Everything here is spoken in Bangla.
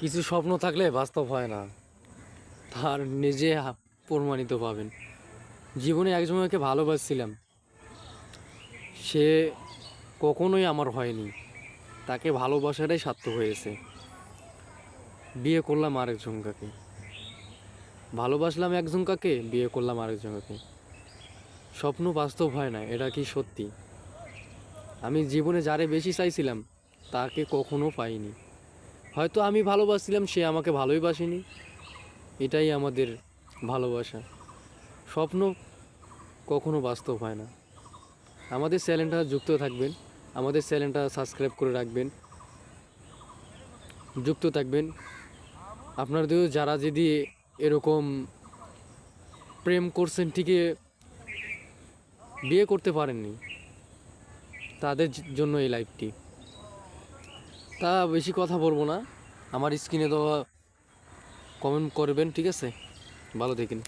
কিছু স্বপ্ন থাকলে বাস্তব হয় না। তার নিজে প্রমাণিত পাবেন। জীবনে একজনকে ভালোবাসছিলাম। সে কখনোই আমার হয়নি। তাকে ভালোবাসাটাই সার্থক হয়েছে। বিয়ে করলাম আরেকজনকাকে ভালোবাসলাম একজনকাকে বিয়ে করলাম আরেকজনকাকে স্বপ্ন বাস্তব হয় না, এটা কি সত্যি? আমি জীবনে যারে বেশি চাইছিলাম, তাকে কখনো পাইনি। হয়তো আমি ভালোবাসছিলাম, সে আমাকে ভালোই বাসেনি। এটাই আমাদের ভালোবাসা। স্বপ্ন কখনো বাস্তব হয় না। আমাদের চ্যানেলটা যুক্ত থাকবেন, আমাদের চ্যানেলটা সাবস্ক্রাইব করে রাখবেন, যুক্ত থাকবেন। আপনাদের যারা যদি এরকম প্রেম করছেন ঠিকই বিয়ে করতে পারেননি, তাদের জন্য এই লাইভটি। তা বেশি কথা বলব না। আমার স্ক্রিনে তো কমেন্ট করবেন ঠিক আছে? ভালো দেখেন